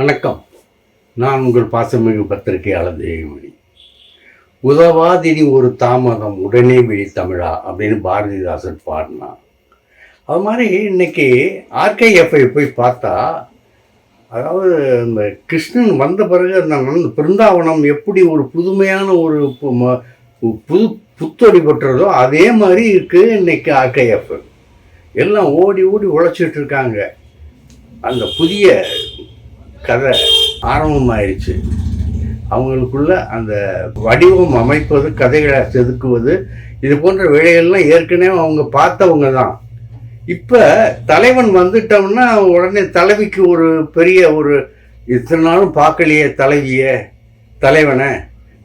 வணக்கம். நான் உங்கள் பாசமிகு பத்திரிகையாளர் தேவிமணி உதவாதினி ஒரு தாமதம் உடனே விழி தமிழா அப்படின்னு பாரதிதாசன் பாடினான் அது மாதிரி இன்னைக்கு ஆர்கேஎஃப்ஐ போய் பார்த்தா அதாவது இந்த கிருஷ்ணன் வந்த பிறகு அந்த பிருந்தாவனம் எப்படி ஒரு புதுமையான ஒரு பு- ம- புது புத்தொடி பெற்றதோ அதே மாதிரி இருக்குது இன்னைக்கு ஆர்கேஎஃப். எல்லாம் ஓடி ஓடி உழைச்சிட்டு இருக்காங்க. அந்த புதிய கதை ஆரம்பமாயிருச்சு. அவங்களுக்குள்ள அந்த வடிவம் அமைப்பது கதைகளை செதுக்குவது இது போன்ற வேலைகள்லாம் ஏற்கனவே அவங்க பார்த்தவங்க தான். இப்போ தலைவன் வந்துட்டோம்னா உடனே தலைவிக்கு ஒரு பெரிய ஒரு இத்தனை நாளும் பார்க்கலையே தலைவிய தலைவனை.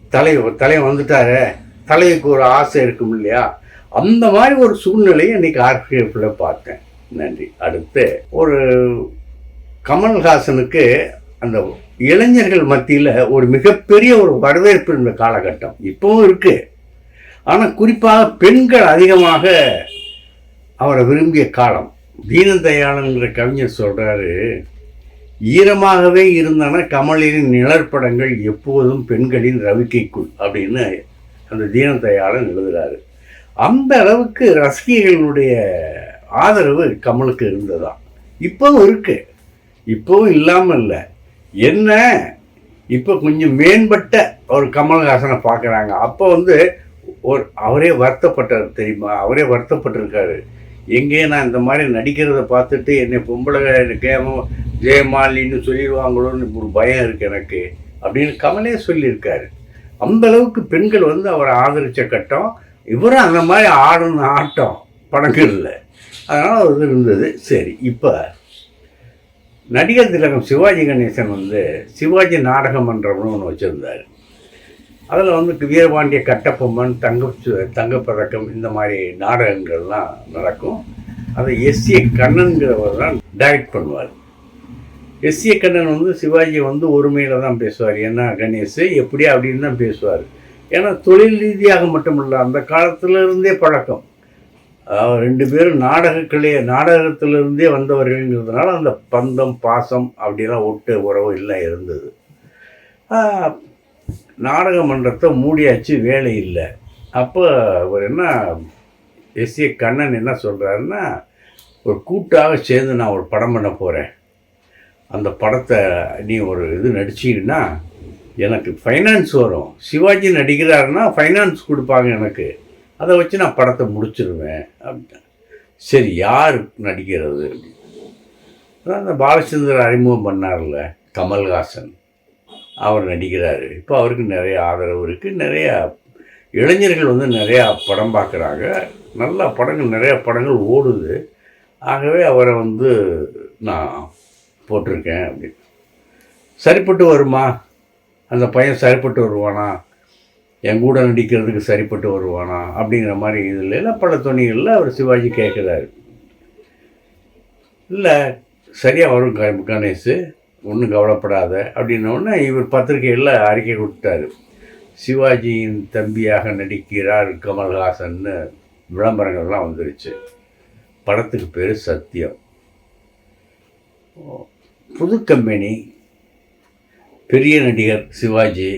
தலை தலைவன் வந்துட்டாரே. தலைவிக்கு ஒரு ஆசை இருக்கும் இல்லையா? அந்த மாதிரி ஒரு சூழ்நிலையை இன்னைக்கு ஆர்கிஎஃப்பில் பார்த்தேன். நன்றி. அடுத்து ஒரு கமல்ஹாசனுக்கு அந்த இளைஞர்கள் மத்தியில் ஒரு மிகப்பெரிய ஒரு வரவேற்பு இருந்த காலகட்டம். இப்போவும் இருக்கு. ஆனால் குறிப்பாக பெண்கள் அதிகமாக அவரை விரும்பிய காலம். தீனதயாளங்கிற கவிஞர் சொல்கிறாரு ஈரமாகவே இருந்தன கமலின் நிழற்படங்கள் எப்போதும் பெண்களின் ரவிக்கைக்குள் அப்படின்னு அந்த தீனதயாளன் எழுதுகிறாரு அந்த அளவுக்கு ரசிகர்களுடைய ஆதரவு கமலுக்கு இருந்ததான் இப்போவும் இருக்குது இப்போவும் இல்லாமல் இல்லை என்ன? இப்போ கொஞ்சம் மேம்பட்ட ஒரு கமல்ஹாசனை பார்க்குறாங்க. அப்போ வந்து ஒரு அவரே வருத்தப்பட்டார் தெரியுமா? அவரே வருத்தப்பட்டிருக்காரு. எங்கே நான் இந்த மாதிரி நடிக்கிறத பார்த்துட்டு என்னை பொம்பளை கேமோ ஜெயமாலின்னு சொல்லிடுவாங்களோன்னு ஒரு பயம் இருக்குது எனக்கு அப்படின்னு கமலே சொல்லியிருக்காரு. அந்த அளவுக்கு பெண்கள் வந்து அவரை ஆதரித்த கட்டம். இவரும் அந்த மாதிரி ஆடணும் ஆட்டம் படங்கள்ல. அதனால் அது இருந்தது. சரி இப்போ நடிகர் திலகம் சிவாஜி கணேசன் வந்து சிவாஜி நாடக மன்றம்னு ஒன்று வச்சுருந்தார். அதில் வந்து வீரபாண்டிய கட்டப்பொம்மன் தங்க தங்கப்பதக்கம் இந்த மாதிரி நாடகங்கள்லாம் நடக்கும். அதை எஸ் ஏ கண்ணன்கிறவர் தான் டைரக்ட் பண்ணுவார். எஸ் ஏ கண்ணன் வந்து சிவாஜி வந்து ஒருமையில் தான் பேசுவார். என்ன கணேஷ் எப்படி அப்படின்னு தான் பேசுவார். ஏன்னா தொழில் ரீதியாக மட்டும் இல்லை அந்த காலத்திலிருந்தே பழக்கம். ரெண்டு பேரும் நாடகங்களே நாடகத்திலிருந்தே வந்தவர்கள்ங்கிறதுனால அந்த பந்தம் பாசம் அப்படிலாம் ஒட்டு உறவு இல்லை இருந்தது. நாடக மன்றத்தை மூடியாச்சு வேலை இல்லை. அப்போ அவர் என்ன எஸ் ஏ கண்ணன் என்ன சொல்கிறாருன்னா ஒரு கூட்டாக சேர்ந்து நான் ஒரு படம் பண்ண போகிறேன் அந்த படத்தை நீ ஒரு இது நடிச்சிங்கன்னா எனக்கு ஃபைனான்ஸ் வரும். சிவாஜி நடிக்கிறாருன்னா ஃபைனான்ஸ் கொடுப்பாங்க எனக்கு. அதை வச்சு நான் படத்தை முடிச்சிருவேன். அப்படின்ட்டேன் சரி யார் நடிக்கிறது? அப்படின்னு. அந்த பாலச்சந்தர் அறிமுகம் பண்ணார்ல கமல்ஹாசன். அவர் நடிக்கிறார். இப்போ அவருக்கு நிறைய ஆதரவு இருக்குது நிறையா இளைஞர்கள் வந்து நிறையா படம் பார்க்குறாங்க. நல்ல படங்கள் நிறையா படங்கள் ஓடுது. ஆகவே அவரை வந்து நான் போட்டிருக்கேன் அப்படின்னு. சரிப்பட்டு வருமா? அந்த பையன் சரிப்பட்டு வருவானா? என் கூட நடிக்கிறதுக்கு சரிப்பட்டு வருவானா அப்படிங்கிற மாதிரி இதில் எல்லாம் பல துணிகளில் அவர் சிவாஜி கேட்குறாரு இல்லை சரியாக வரும் கணேஷு ஒன்றும் கவலைப்படாத அப்படின்னோடனே இவர் பத்திரிகையில் அறிக்கை கொடுத்தாரு சிவாஜியின் தம்பியாக நடிக்கிறார் கமல்ஹாசன்னு விளம்பரங்கள்லாம் வந்துருச்சு. படத்துக்கு பேர் சத்தியம் புது கம்பெனி பெரிய நடிகர் சிவாஜி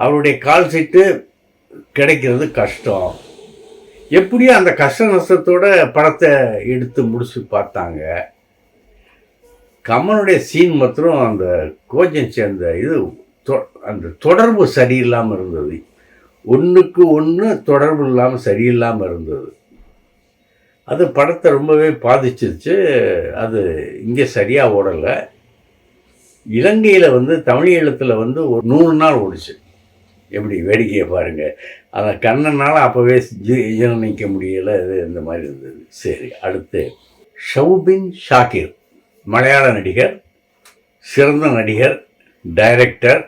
அவருடைய கால் சீட்டு கிடைக்கிறது கஷ்டம். எப்படியோ அந்த கஷ்ட நஷ்டத்தோட படத்தை எடுத்து முடிச்சு பார்த்தாங்க. கமலுடைய சீன் மாத்திரம் அந்த கோஜன் சேர்ந்த இது தொ- அந்த தொடர்பு சரியில்லாமல் இருந்தது. ஒன்றுக்கு ஒன்று தொடர்பு இல்லாமல் சரியில்லாமல் இருந்தது. அது படத்தை ரொம்பவே பாதிச்சிருச்சு. அது இங்கே சரியாக ஓடலை. இலங்கையில் வந்து தமிழ் எழுத்தில் வந்து ஒரு நூறு நாள் ஓடிச்சு. எப்படி வேடிக்கையை பாருங்கள் அந்த கண்ணனால் அப்போவே ஜீரணிக்க முடியலை இது இந்த மாதிரி இருந்தது. சரி அடுத்து ஷவுபின் ஷாக்கிர் மலையாள நடிகர் சிறந்த நடிகர் டைரக்டர்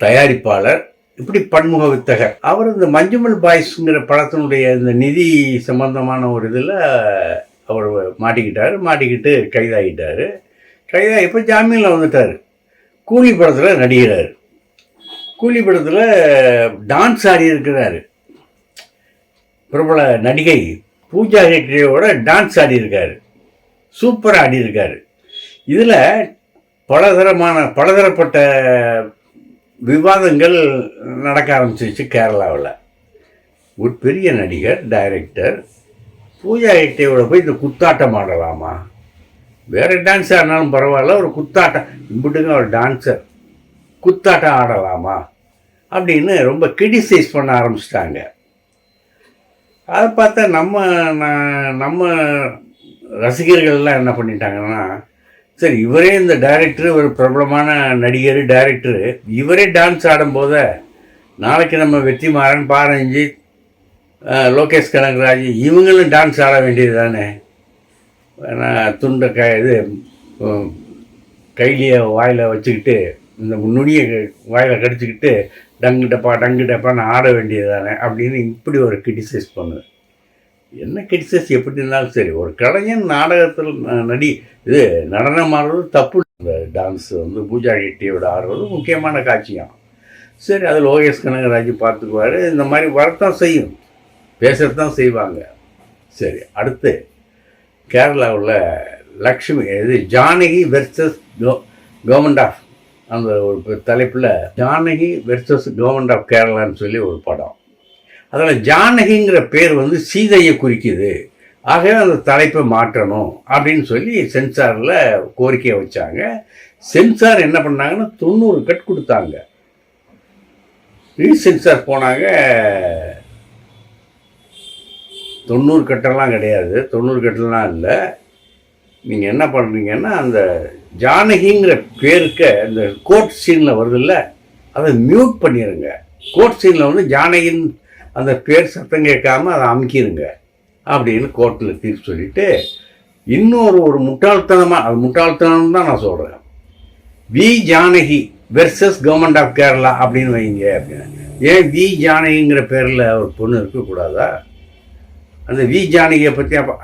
தயாரிப்பாளர் இப்படி பன்முக வித்தகர். அவர் இந்த மஞ்சுமல் பாய்ஸ்ங்கிற படத்தினுடைய இந்த நிதி சம்பந்தமான ஒரு இதில் அவர் மாட்டிக்கிட்டார் மாட்டிக்கிட்டு கைதாகிட்டார். கைதாகி இப்போ ஜாமீனில் வந்துட்டார். கூலி படத்தில் நடிகிறார் கூலி படத்தில் டான்ஸ் ஆடி இருக்கிறாரு. பிரபல நடிகை பூஜா ஹெக்டேயோட டான்ஸ் ஆடி இருக்காரு. சூப்பராக ஆடி இருக்காரு. இதில் பலதரமான பலதரப்பட்ட விவாதங்கள் நடக்க ஆரம்பிச்சிருச்சு கேரளாவில். ஒரு பெரிய நடிகர் டைரக்டர் பூஜா ஹெக்டேவோட போய் இந்த குத்தாட்டம் ஆடலாமா? வேறு டான்ஸ் ஆடினாலும் பரவாயில்ல ஒரு குத்தாட்டம். இம்பிட்டுங்க ஒரு டான்ஸர். குத்தாட்டம் ஆடலாமா அப்படின்னு ரொம்ப கிரிட்டிசைஸ் பண்ண ஆரம்பிச்சிட்டாங்க. அதை பார்த்தா நம்ம நம்ம ரசிகர்கள்லாம் என்ன பண்ணிட்டாங்கன்னா சரி இவரே இந்த டைரக்டரு ஒரு பிரபலமான நடிகர் டைரக்டரு இவரே டான்ஸ் ஆடும்போத நாளைக்கு நம்ம வெற்றிமாறன் பாரஞ்சித் அஹ், லோகேஷ் கனகராஜ் இவங்களும் டான்ஸ் ஆட வேண்டியது தானே நான் துண்டை க இது கையிலேயே வாயில் வச்சுக்கிட்டு இந்த நுனியை வாயில் கடிச்சிக்கிட்டு டங்கு டப்பா டங்கு டப்பான்னு ஆட வேண்டியது தானே அப்படின்னு இப்படி ஒரு கிரிட்டிசைஸ் பண்ணுது. என்ன கிரிட்டிசைஸ் எப்படி இருந்தாலும் சரி ஒரு கலைஞன் நாடகத்தில் நடி இது நடனம் ஆடுறது தப்பு. இந்த டான்ஸ் வந்து பூஜா கெட்டியோட ஆடுறது முக்கியமான காட்சியாக சரி அது லோகேஷ் கனகராஜ் பார்த்துக்குவார். இந்த மாதிரி வரத்தான் செய்யும். தான் செய்வாங்க. சரி அடுத்து கேரளாவில் லக்ஷ்மி இது ஜானகி வெர்சஸ் கவர்மெண்ட் ஆஃப் அந்த ஒரு தலைப்பில் ஜானகி வெர்சஸ் கவர்மெண்ட் ஆஃப் கேரளான்னு சொல்லி ஒரு படம். அதில் ஜானகிங்கிற பேர் வந்து சீதையை குறிக்குது. ஆகவே அந்த தலைப்பை மாற்றணும் அப்படின்னு சொல்லி சென்சாரில் கோரிக்கையை வச்சாங்க. சென்சார் என்ன பண்ணாங்கன்னா தொண்ணூறு கட் கொடுத்தாங்க. ரீசென்சார் போனாங்க. தொண்ணூறு கட்டெல்லாம் கிடையாது. தொண்ணூறு கட்டெல்லாம் இல்லை. நீங்கள் என்ன பண்ணுறீங்கன்னா அந்த ஜானகிங்கிற பேருக்கு இந்த கோர்ட் சீனில் வருதுல்ல அதை மியூட் பண்ணிடுங்க கோர்ட் சீனில் வந்து ஜானகின் அந்த பேர் சத்தம் கேட்காம அதை அமுக்கிடுங்க அப்படின்னு கோர்ட்டில் தீர்ப்பு சொல்லிவிட்டு இன்னொரு ஒரு முட்டாள்தனமாக அது முட்டாள்தனம் தான் நான் சொல்கிறேன் V Janaki versus government of Kerala அப்படின்னு வைங்க அப்படின்னு ஏன் வி ஜானகிங்கிற பேரில் ஒரு பொண்ணு இருக்கக்கூடாதா? அந்த வி ஜானகியை பற்றி அப்போ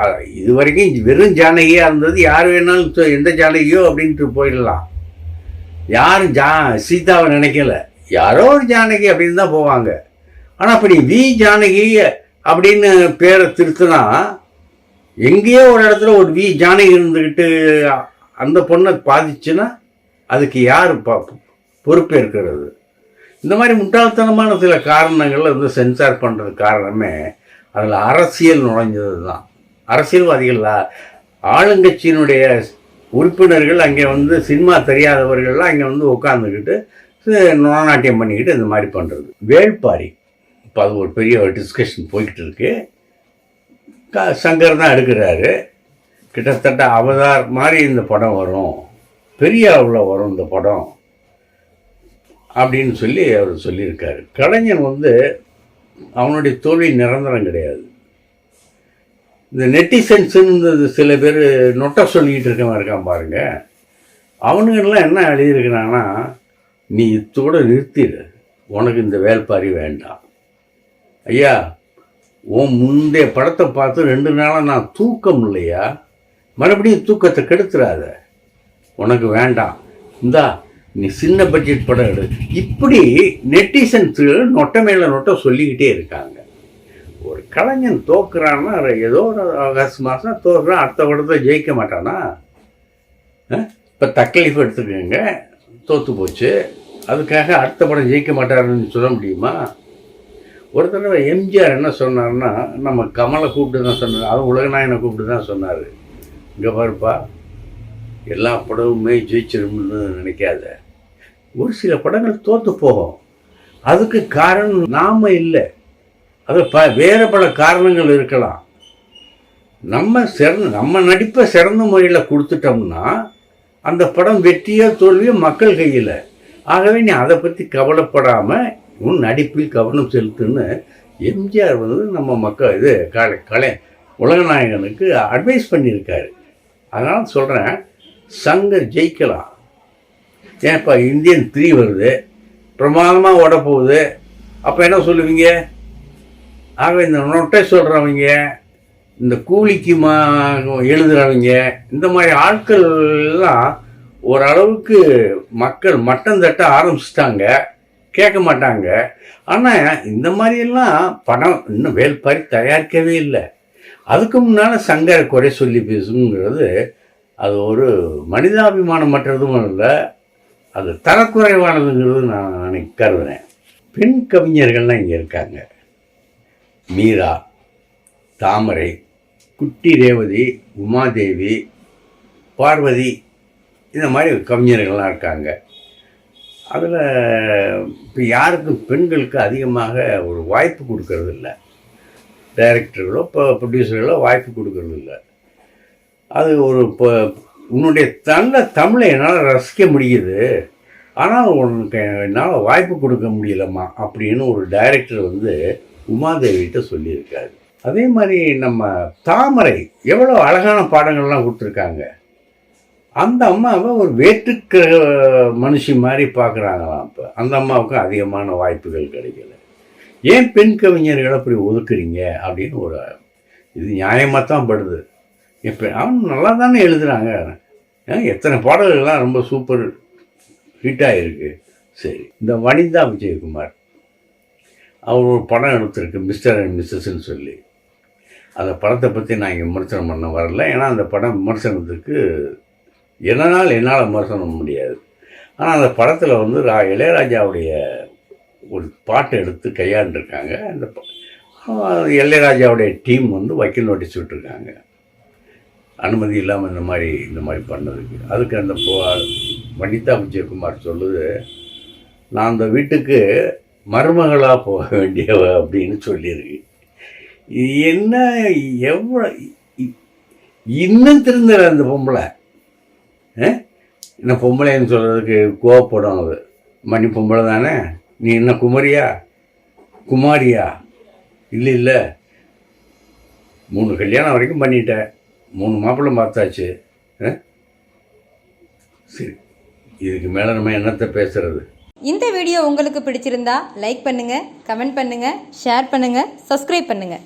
இது வரைக்கும் வெறும் ஜானகியாக இருந்தது. யார் வேணாலும் எந்த ஜானகியோ அப்படின்ட்டு போயிடலாம். யாரும் ஜா சீதாவை நினைக்கல. யாரோ ஒரு ஜானகி அப்படின்னு தான் போவாங்க. ஆனால் அப்படி வி ஜானகி அப்படின்னு பேரை திருத்தினா எங்கேயோ ஒரு இடத்துல ஒரு வி ஜானகி இருந்துக்கிட்டு அந்த பொண்ணை பாதிச்சுன்னா அதுக்கு யார் ப பொறுப்பேற்கிறது இந்த மாதிரி முட்டாள்தனமான சில காரணங்கள் வந்து சென்சார் பண்ணுறது காரணமே அதில் அரசியல் நுழைஞ்சது தான். அரசியல்வாதிகள் ஆளுங்கட்சியினுடைய உறுப்பினர்கள் அங்கே வந்து சினிமா தெரியாதவர்கள்லாம் அங்கே வந்து உட்காந்துக்கிட்டு நுணநாட்டியம் பண்ணிக்கிட்டு இந்த மாதிரி பண்ணுறது வேள்பாரி. இப்போ அது ஒரு பெரிய ஒரு டிஸ்கஷன் போய்கிட்டு இருக்கு. க சங்கர் தான் எடுக்கிறாரு. கிட்டத்தட்ட அவதார் மாதிரி இந்த படம் வரும். பெரிய அளவில் வரும் இந்த படம். அப்படின்னு சொல்லி அவர் சொல்லியிருக்காரு. கலைஞன் வந்து அவனுடைய தோல்வி நிரந்தரம் கிடையாது. இந்த நெட்டிசன்ஸுன்னு சில பேர் நொட்டை சொல்லிக்கிட்டு இருக்கவன் இருக்கான் பாருங்க. அவனுங்கெல்லாம் என்ன எழுதியிருக்கிறான்னா நீ இத்தோடு நிறுத்திடு உனக்கு இந்த வேல்பாரி வேண்டாம். ஐயா உன் முந்தைய படத்தை பார்த்து ரெண்டு நாளாக நான் தூக்கம் இல்லையா? மறுபடியும் தூக்கத்தை கெடுத்துடாத உனக்கு வேண்டாம். இந்தா நீ சின்ன பட்ஜெட் படம் எடு. இப்படி நெட்டிசன்ஸ் நொட்டை மேல நொட்டை சொல்லிக்கிட்டே இருக்காங்க. ஒரு கலைஞன் தோக்குறான்னா ஏதோ ஒரு ஆகஸ்ட் மாதம் தோக்குறான் அடுத்த படத்தை ஜெயிக்க மாட்டானா? இப்போ தக்லீஃப் எடுத்துக்கோங்க. தோற்று போச்சு. அதுக்காக அடுத்த படம் ஜெயிக்க மாட்டாருன்னு சொல்ல முடியுமா? ஒரு தடவை எம்ஜிஆர் என்ன சொன்னார்னா நம்ம கமலை கூப்பிட்டு தான் சொன்னார். அது உலகநாயனை கூப்பிட்டு தான் சொன்னார். இங்கே பாருப்பா எல்லா படமுமே ஜெயிச்சிரும்னு நினைக்காத. ஒரு சில படங்கள் தோற்று போகும். அதுக்கு காரணம் நாம் இல்லை. அது ப வேறு பல காரணங்கள் இருக்கலாம். நம்ம சிறந்த நம்ம நடிப்பை சிறந்த முறையில் கொடுத்துட்டோம்னா அந்த படம் வெற்றியோ தோல்வியோ மக்கள் கையில். ஆகவே நீ அதை பற்றி கவலைப்படாமல் உன் நடிப்பில் கவனம் செலுத்துன்னு எம்ஜிஆர் வந்து நம்ம மக்கள் இது கலை கலை உலகநாயகனுக்கு அட்வைஸ் பண்ணியிருக்காரு. அதனால் சொல்கிறேன் சங்கர் ஜெயிக்கலாம். ஏன் இப்போ இந்தியன் த்ரீ வருது பிரமாதமாக ஓட போகுது. அப்போ என்ன சொல்லுவீங்க? ஆக இந்த நொட்டை சொல்கிறவங்க இந்த கூலிக்கு மா எழுதுகிறவங்க இந்த மாதிரி ஆட்கள் எல்லாம் ஓரளவுக்கு மக்கள் மட்டம் தட்ட ஆரம்பிச்சிட்டாங்க. கேட்க மாட்டாங்க. ஆனால் இந்த மாதிரியெல்லாம் படம் இன்னும் வேல்பாரி தயாரிக்கவே இல்லை. அதுக்கு முன்னால் சங்கரை குறை சொல்லி பேசுங்கிறது அது ஒரு மனிதாபிமானம் மற்றதும் இல்லை அது தரக்குறைவானதுங்கிறது நான் நான் கருதுனேன் பெண் கவிஞர்கள்லாம் இங்கே இருக்காங்க. மீரா தாமரை குட்டி ரேவதி உமாதேவி பார்வதி இந்த மாதிரி கவிஞர்கள்லாம் இருக்காங்க. அதில் இப்போ யாருக்கும் பெண்களுக்கு அதிகமாக ஒரு வாய்ப்பு கொடுக்கறது இல்லை டைரக்டர்களோ இப்போ ப்ரொடியூசர்களோ வாய்ப்பு கொடுக்கறது இல்லை அது ஒரு இப்போ உன்னுடைய நல்ல தமிழை என்னால் ரசிக்க முடியுது. ஆனால் உனக்கு என்னால் வாய்ப்பு கொடுக்க முடியலம்மா அப்படின்னு ஒரு டைரக்டர் வந்து உமாதேவிகிட்ட சொல்லியிருக்காரு. அதே மாதிரி நம்ம தாமரை எவ்வளோ அழகான பாடங்கள்லாம் கொடுத்துருக்காங்க. அந்த அம்மாவை ஒரு வேற்றுக்கிற மனுஷி மாதிரி பார்க்குறாங்களாம் இப்போ. அந்த அம்மாவுக்கு அதிகமான வாய்ப்புகள் கிடைக்கல. ஏன் பெண் கவிஞர்களை அப்படி ஒதுக்குறீங்க அப்படின்னு ஒரு இது நியாயமாக தான் படுது. இப்போ அவன் நல்லா தானே எழுதுகிறாங்க எத்தனை பாடல்கள்லாம் ரொம்ப சூப்பர் ஹிட்டாக இருக்கு சரி இந்த வனிதா விஜயகுமார். அவர் ஒரு படம் எடுத்திருக்கு மிஸ்டர் அண்ட் மிஸ்ஸஸ்ன்னு சொல்லி. அந்த படத்தை பற்றி நான் இங்கே விமர்சனம் பண்ண வரல. ஏன்னா அந்த படம் விமர்சனத்துக்கு என்னால் என்னால் விமர்சனம் பண்ண முடியாது. ஆனால் அந்த படத்தில் வந்து ரா இளையராஜாவுடைய ஒரு பாட்டை எடுத்து கையாண்டுருக்காங்க. அந்த இளையராஜாவுடைய டீம் வந்து வக்கீல் நோட்டீஸ் விட்டுருக்காங்க. அனுமதி இல்லாமல் இந்த மாதிரி இந்த மாதிரி பண்ணதுக்கு. அதுக்கு அந்த போ- வனிதா விஜயகுமார் சொல்லுது நான் அந்த வீட்டுக்கு மருமகளாக போக வேண்டியவ அப்படின்னு சொல்லியிருக்கு. என்ன எவ்வளோ இ- இன்னும் திருந்தல அந்த பொம்பளை. ஆ? என்ன பொம்பளைன்னு சொல்கிறதுக்கு கோவப்படும் அது. மணி பொம்பளை தானே? நீ என்ன குமரியா? குமாரியா? இல்லை இல்லை. மூணு கல்யாணம் வரைக்கும் பண்ணிட்டேன். மூணு மாப்பிள்ளை பார்த்தாச்சு. ஆ? சரி. இதுக்கு மேலே நம்ம என்னத்தை பேசுறது? இந்த வீடியோ உங்களுக்கு பிடிச்சிருந்தா லைக் பண்ணுங்க கமெண்ட் பண்ணுங்க ஷேர் பண்ணுங்க சப்ஸ்கிரைப் பண்ணுங்க.